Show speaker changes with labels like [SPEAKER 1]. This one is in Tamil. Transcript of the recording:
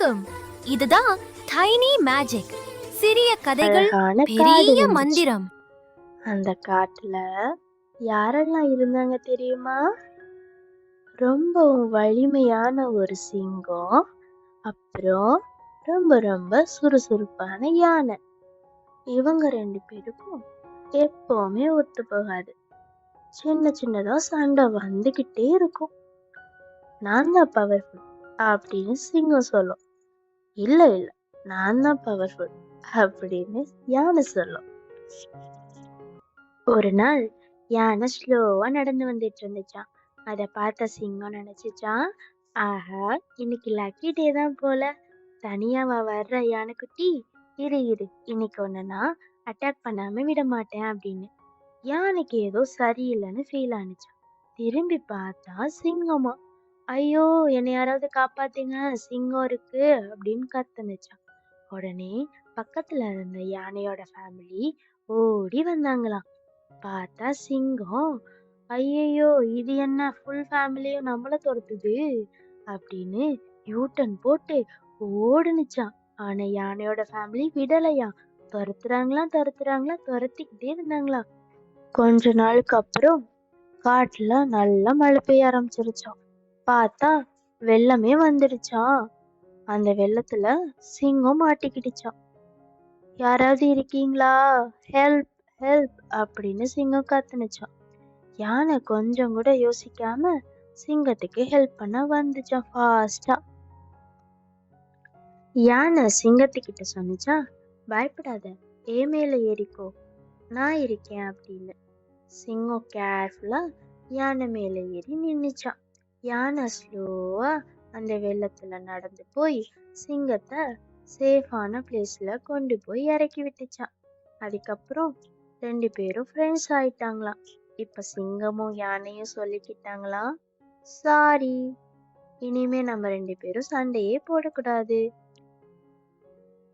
[SPEAKER 1] வணக்கம். இதுதான் டைனி மேஜிக் சிறிய கதைகள் பெரிய. மந்திரம்.
[SPEAKER 2] அந்த காட்டுல யாரெல்லாம் இருந்தாங்க தெரியுமா? ரொம்பவும் வலிமையான ஒரு சிங்கம் அப்புறம் ரொம்ப ரொம்ப சுறுசுறுப்பான யானை. இவங்க ரெண்டு பேருக்கும் எப்பவுமே ஒத்து போகாது. சின்ன சின்னதா சண்டை வந்துகிட்டே இருக்கும். நான் தான் பவர்ஃபுல் அப்படின்னு சிங்கம் சொல்லும். இல்ல இல்ல. நான் தான் பவர்ஃபுல் அப்படின்னு யானை சொல்லும். ஒரு நாள் யானை ஸ்லோவா நடந்து வந்துட்டு இருந்துச்சான் அதை பார்த்த சிங்கம் நினச்சிச்சான் ஆஹா இன்னைக்கு லக்கி டே தான் போல. தனியாவா வர்ற யானைக்குட்டி இரு இரு. இன்னைக்கு ஒன்று நான் அட்டாக் பண்ணாம விட மாட்டேன் அப்படின்னு. யானைக்கு ஏதோ சரியில்லைன்னு ஃபீல் ஆனிச்சான் திரும்பி பார்த்தா சிங்கமா. ஐயோ என்னை யாராவது காப்பாத்துங்க சிங்கம் இருக்கு அப்படின்னு கத்துனுச்சான். உடனே பக்கத்துல இருந்த யானையோட ஃபேமிலி ஓடி வந்தாங்களாம். பார்த்தா சிங்கம் ஐயையோ இது என்ன ஃபுல் ஃபேமிலியும் நம்மள துரத்துது? அப்படின்னு யூட்டன் போட்டு ஓடுனுச்சான் ஆனா யானையோட ஃபேமிலி விடலையா துரத்துறாங்களாம் துரத்துறாங்களா துரத்திக்கிட்டே இருந்தாங்களாம். கொஞ்ச நாளுக்கு அப்புறம் காட்டுல நல்லா மழை பெய்ய ஆரம்பிச்சிருச்சான் பார்த்தா வெள்ளமே வந்துடுச்சான் அந்த வெள்ளத்துல சிங்கம் மாட்டிக்கிடுச்சான் யாராவது இருக்கீங்களா? ஹெல்ப் ஹெல்ப் அப்படின்னு சிங்கம் கத்துனுச்சான் யானை கொஞ்சம் கூட யோசிக்காம சிங்கத்துக்கு ஹெல்ப் பண்ண வந்துச்சான் ஃபாஸ்டா யானை சிங்கத்துக்கிட்ட சொன்னிச்சா பயப்படாத ஏ மேல ஏறிக்கோ நான் இருக்கேன் அப்படின்னு. சிங்கம் கேர்ஃபுல்லா யானை மேல ஏறி நின்னுச்சான் யானை ஸ்லோவா அந்த வெள்ளத்துல நடந்து போய் சிங்கத்தை சேஃபான பிளேஸ்ல கொண்டு போய் இறக்கி விட்டுச்சான். அதுக்கப்புறம் ரெண்டு பேரும் ஃப்ரெண்ட்ஸ் ஆயிட்டாங்களாம். இப்ப சிங்கமும் யானையும் சொல்லிக்கிட்டாங்களாம். சாரி இனிமே நம்ம ரெண்டு பேரும் சண்டையே போடக்கூடாது.